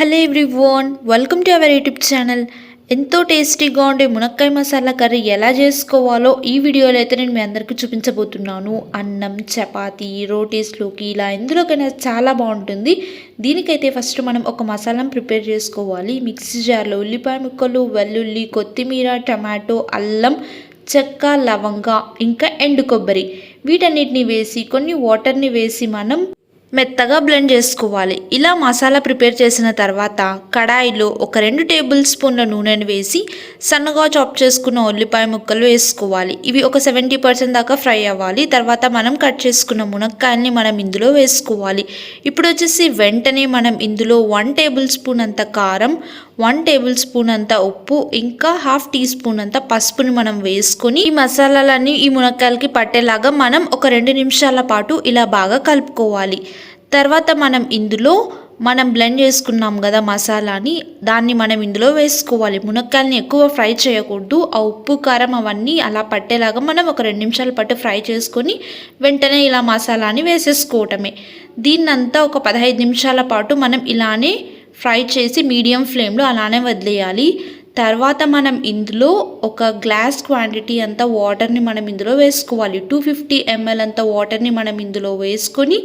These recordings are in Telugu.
Hello everyone welcome to our YouTube channel. ఎంతో టేస్టీగా ఉండే మునక్కాయ మసాలా కర్రీ ఎలా చేసుకోవాలో ఈ వీడియోలో అయితే నేను మీ అందరికీ చూపించబోతున్నాను. అన్నం చపాతి రోటీస్లోకి ఇలా ఎందులోకైనా చాలా బాగుంటుంది. దీనికైతే ఫస్ట్ మనం ఒక మసాలాను ప్రిపేర్ చేసుకోవాలి. మిక్సీ జార్లో ఉల్లిపాయ ముక్కలు వెల్లుల్లి కొత్తిమీర టమాటో అల్లం చెక్క లవంగ ఇంకా ఎండు కొబ్బరి. వీటన్నిటిని వేసి కొన్ని వాటర్ని వేసి మనం మెత్తగా బ్లెండ్ చేసుకోవాలి. ఇలా మసాలా ప్రిపేర్ చేసిన తర్వాత కడాయిలో ఒక రెండు టేబుల్ స్పూన్ల నూనెను వేసి సన్నగా చాప్ చేసుకున్న ఉల్లిపాయ ముక్కలు వేసుకోవాలి. ఇవి ఒక సెవెంటీ పర్సెంట్ దాకా ఫ్రై అవ్వాలి. తర్వాత మనం కట్ చేసుకున్న మునక్కాయల్ని మనం ఇందులో వేసుకోవాలి. ఇప్పుడు వచ్చేసి వెంటనే మనం ఇందులో వన్ టేబుల్ స్పూన్ అంత కారం వన్ టేబుల్ స్పూన్ అంత ఉప్పు ఇంకా హాఫ్ టీ స్పూన్ అంత పసుపుని మనం వేసుకొని ఈ మసాలాలన్నీ ఈ మునక్కాయలకి పట్టేలాగా మనం ఒక రెండు నిమిషాల పాటు ఇలా బాగా కలుపుకోవాలి. తర్వాత మనం ఇందులో మనం బ్లెండ్ చేసుకున్నాం కదా మసాలాని దాన్ని మనం ఇందులో వేసుకోవాలి. మునక్కాయలని ఎక్కువ ఫ్రై చేయకూడదు. ఆ ఉప్పు కారం అవన్నీ అలా పట్టేలాగా మనం ఒక రెండు నిమిషాల పాటు ఫ్రై చేసుకొని వెంటనే ఇలా మసాలాని వేసేసుకోవటమే. దీన్నంతా ఒక పదహైదు నిమిషాల పాటు మనం ఇలానే ఫ్రై చేసి మీడియం ఫ్లేమ్లో అలానే వదిలేయాలి. తర్వాత మనం ఇందులో ఒక గ్లాస్ క్వాంటిటీ అంత వాటర్ని మనం ఇందులో వేసుకోవాలి. టూ ఫిఫ్టీ ఎంఎల్ అంత వాటర్ని మనం ఇందులో వేసుకొని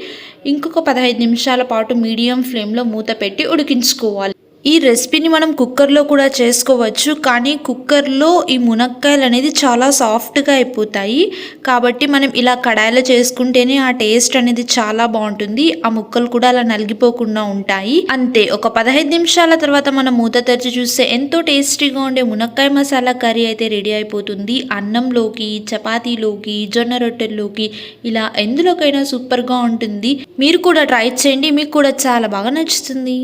ఇంకొక పదహైదు నిమిషాల పాటు మీడియం ఫ్లేమ్లో మూత పెట్టి ఉడికించుకోవాలి. ఈ రెసిపీని మనం కుక్కర్లో కూడా చేసుకోవచ్చు కానీ కుక్కర్లో ఈ మునక్కాయలు అనేది చాలా సాఫ్ట్గా అయిపోతాయి. కాబట్టి మనం ఇలా కడాయిలో చేసుకుంటేనే ఆ టేస్ట్ అనేది చాలా బాగుంటుంది. ఆ ముక్కలు కూడా అలా నలిగిపోకుండా ఉంటాయి. అంతే ఒక పదహైదు నిమిషాల తర్వాత మనం మూత తెరిచి చూస్తే ఎంతో టేస్టీగా ఉండే మునక్కాయ మసాలా కర్రీ అయితే రెడీ అయిపోతుంది. అన్నంలోకి చపాతీలోకి జొన్న రొట్టెల్లోకి ఇలా ఎందులోకైనా సూపర్గా ఉంటుంది. మీరు కూడా ట్రై చేయండి మీకు కూడా చాలా బాగా నచ్చుతుంది.